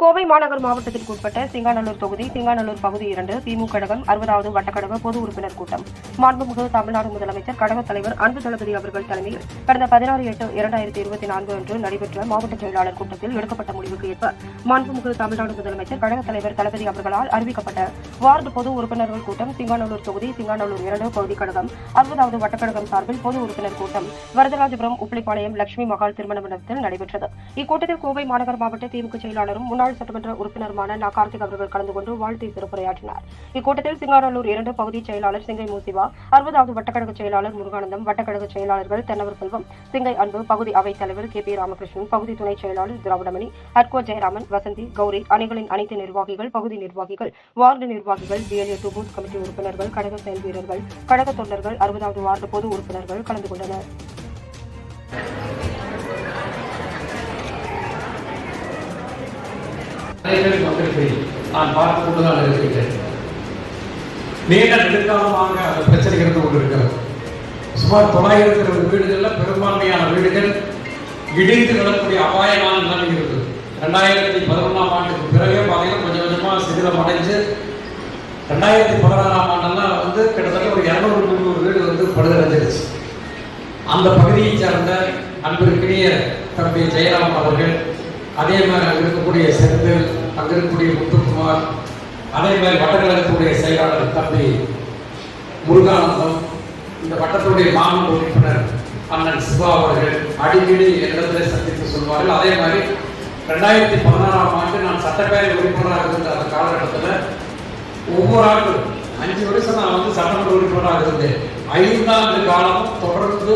கோவை மாநகர் மாவட்டத்திற்கு உட்பட்ட சிங்காநல்லூர் தொகுதி சிங்காநல்லூர் பகுதி இரண்டு திமுக கழகம் அறுபதாவது வட்டக்கழக பொது உறுப்பினர் கூட்டம். மாண்புமிகு தமிழ்நாடு முதலமைச்சர் கழக தலைவர் அன்பு தளபதி அவர்கள் தலைமையில் கடந்த பதினாறு எட்டு இரண்டாயிரத்தி இருபத்தி நான்கு அன்று நடைபெற்ற மாவட்ட செயலாளர் கூட்டத்தில் எடுக்கப்பட்ட முடிவுக்கு ஏற்ப மாண்புமிகு தமிழ்நாடு முதலமைச்சர் கழக தலைவர் தளபதி அவர்களால் அறிவிக்கப்பட்ட வார்டு பொது உறுப்பினர்கள் கூட்டம் சிங்காநல்லூர் தொகுதி சிங்காநல்லூர் இரண்டு பகுதி கழகம் அறுபதாவது வட்டக்கழகம் சார்பில் பொது உறுப்பினர் கூட்டம் வரதராஜபுரம் உப்பிலிப்பாளையம் லட்சுமி மகால் திருமண மண்டபத்தில் நடைபெற்றது. இக்கூட்டத்தில் கோவை மாநகர் மாவட்ட திமுக செயலாளரும் முன்னாள் சட்டமன்ற உறுப்பினருமான நா. கார்த்திக் அவர்கள் கலந்து கொண்டு வாழ்த்து சிறப்புரையாற்றினார். இக்கூட்டத்தில் சிங்காரல்லூர் இரண்டு பகுதி செயலாளர் சிங்கை மூசிவா அறுபதாவது வட்டக்கழக செயலாளர் முருகானந்தம் வட்டக்கழக செயலாளர்கள் தென்னவர் செல்வம் சிங்கை அன்பு பகுதி அவைத் தலைவர் கே. பி. ராமகிருஷ்ணன் பகுதி துணை செயலாளர் திராவிடமணி அட்கோ ஜெயராமன் வசந்தி கௌரி அணிகளின் அனைத்து நிர்வாகிகள் பகுதி நிர்வாகிகள் வார்டு நிர்வாகிகள் பிஎல்ஏ டூ பூத் கமிட்டி உறுப்பினர்கள் கழக செயல் வீரர்கள் கழக தொண்டர்கள் அறுபதாவது வார்டு பொது உறுப்பினர்கள் கலந்து கொண்டனர். அனைவரும் மக்களுக்கு நான் பார்த்து கொண்டுதான் இருக்கின்றேன் நீண்ட நெடுக்காலமாக அந்த பிரச்சனை இருந்து கொண்டிருக்கிறது. சுமார் தொள்ளாயிரத்தி இருபது வீடுகளில் பெரும்பான்மையான வீடுகள் இடிந்து விடக்கூடிய அபாயமான நிலைமை இருக்குது ரெண்டாயிரத்தி பதினொன்றாம் ஆண்டுக்கு பிறகு பார்த்தீங்கன்னா கொஞ்சம் கொஞ்சமாக சிதிலம் அடைஞ்சு ரெண்டாயிரத்தி பதினாறாம் ஆண்டெல்லாம் வந்து கிட்டத்தட்ட ஒரு இரநூறு முந்நூறு வீடு வந்து படுதடைஞ்சிருச்சு அந்த பகுதியை சார்ந்த அன்பிற்கினிய தம்பி ஜெயராம் அவர்கள் அதே மாதிரி அங்கே இருக்கக்கூடிய செந்தில் அங்கே இருக்கக்கூடிய முத்துக்குமார் அதே மாதிரி வட்டக்கழகத்துடைய செயலாளர் தம்பி முருகானந்தம் இந்த வட்டத்துடைய மாநில உறுப்பினர் அண்ணன் சிவா அவர்கள் அடிக்கடி இடத்துல சந்தித்து சொல்வார்கள். அதே மாதிரி ரெண்டாயிரத்தி பதினாறாம் ஆண்டு நான் சட்டப்பேரவை உறுப்பினராக இருந்த அந்த காலகட்டத்தில் ஒவ்வொரு ஆண்டும் அஞ்சு வருஷம் நான் வந்து சட்டமன்ற உறுப்பினராக இருந்தேன். ஐந்தாண்டு காலம் தொடர்ந்து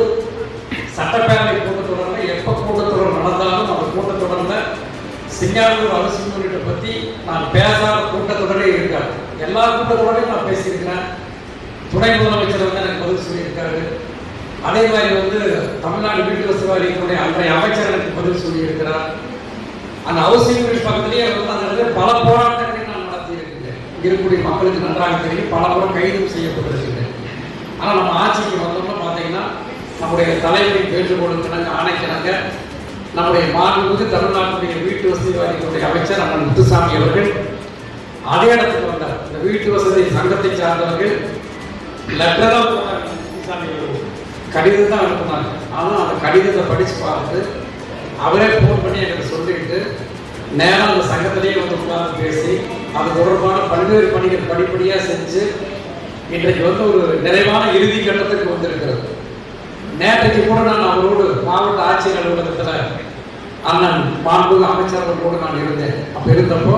சிங்கானூர் அவசியம் பற்றி நான் பேசாத கூட்டத்தொடரே இருக்காது. எல்லா கூட்டத்தொடரையும் நான் பேசியிருக்கிறேன். துணை முதலமைச்சர் வந்து எனக்கு பதில் சொல்லியிருக்காரு. அதே மாதிரி வந்து தமிழ்நாடு வீட்டு வசதி வாரியத்தினுடைய அன்றைய அமைச்சர் எனக்கு பதில் சொல்லியிருக்கிறார். அந்த அவசியம் யூனிட் பக்கத்திலேயே வந்து அந்த இடத்துல பல போராட்டங்களை நான் நடத்தியிருக்கிறேன். இருக்கக்கூடிய மக்களுக்கு நன்றாக தெரியும். பல முறை கைதும் செய்யப்பட்டிருக்கிறேன். ஆனால் நம்ம ஆட்சிக்கு வந்தோம்னா பார்த்தீங்கன்னா நம்முடைய தலைமை வேண்டுகோளுக்கு நாங்கள் ஆணைக்கிறாங்க நம்முடைய மாண்புமிகு தமிழ்நாட்டுடைய வீட்டு வசதி வாரியத்துடைய அமைச்சர் அண்ணன் முத்துசாமி அவர்கள் அதே இடத்துக்கு வந்தார். இந்த வீட்டு வசதி சங்கத்தை சார்ந்தவர்கள் லெட்டராக முத்துசாமி கடிதம் தான் அனுப்புனாங்க. ஆனால் அந்த கடிதத்தை படித்து பார்த்து அவரே ஃபோன் பண்ணி எனக்கு சொல்லிட்டு நேரம் அந்த சங்கத்திலேயே வந்து உட்கார்ந்து பேசி அது தொடர்பான பல்வேறு பணிகள் படிப்படியாக செஞ்சு இன்றைக்கு வந்து ஒரு நிறைவான இறுதி கட்டத்துக்கு வந்திருக்கிறது. நேற்றைக்கு கூட நான் அவரோடு மாவட்ட ஆட்சியர் அலுவலகத்தில் அண்ணன் மாண்புக அமைச்சர்களோடு நான் இருந்தேன். அப்போ இருந்தப்போ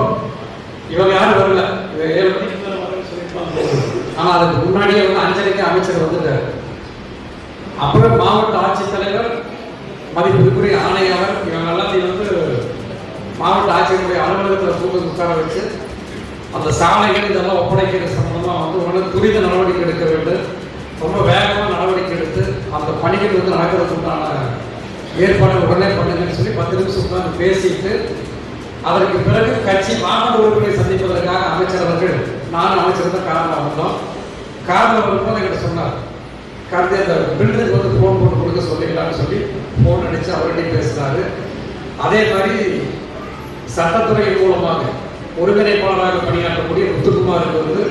இவங்க யாரும் வரல. இவங்க ஏழு மணிக்கு வரேன்னு ஆனா அதுக்கு முன்னாடியே வந்து அஞ்சலிக்கு அமைச்சர் வந்துட்டார். அப்புறம் மாவட்ட ஆட்சித்தலைவர் மதிப்பிற்குரிய ஆணையாளர் இவங்க எல்லாத்தையும் வந்து மாவட்ட ஆட்சியருடைய அலுவலகத்தில் கூட்டு உட்கார வச்சு அந்த சாலைகள் இதெல்லாம் ஒப்படைக்கிற சம்பந்தமா வந்து உடனே துரித நடவடிக்கை அந்த பணிகள் வந்து நடக்கிற உண்டான ஏற்பாடு உடனே பண்ணுங்கன்னு சொல்லி பத்து நிமிஷம் உட்கார்ந்து பேசிட்டு அதற்கு பிறகு கட்சி மாநில உறுப்பினரை சந்திப்பதற்காக அமைச்சர் அவர்கள் நானும் அமைச்சர் தான் காரணம் வந்தோம். காரணம் வரும்போது என்கிட்ட சொன்னார். கடந்த அந்த பில்டருக்கு வந்து ஃபோன் போட்டு கொடுக்க சொல்லிக்கலாம்னு சொல்லி ஃபோன் அடித்து அவர்கிட்டையும் பேசினாரு. அதே மாதிரி சட்டத்துறை மூலமாக ஒருங்கிணைப்பாளராக பணியாற்றக்கூடிய முத்துக்குமாருக்கு வந்து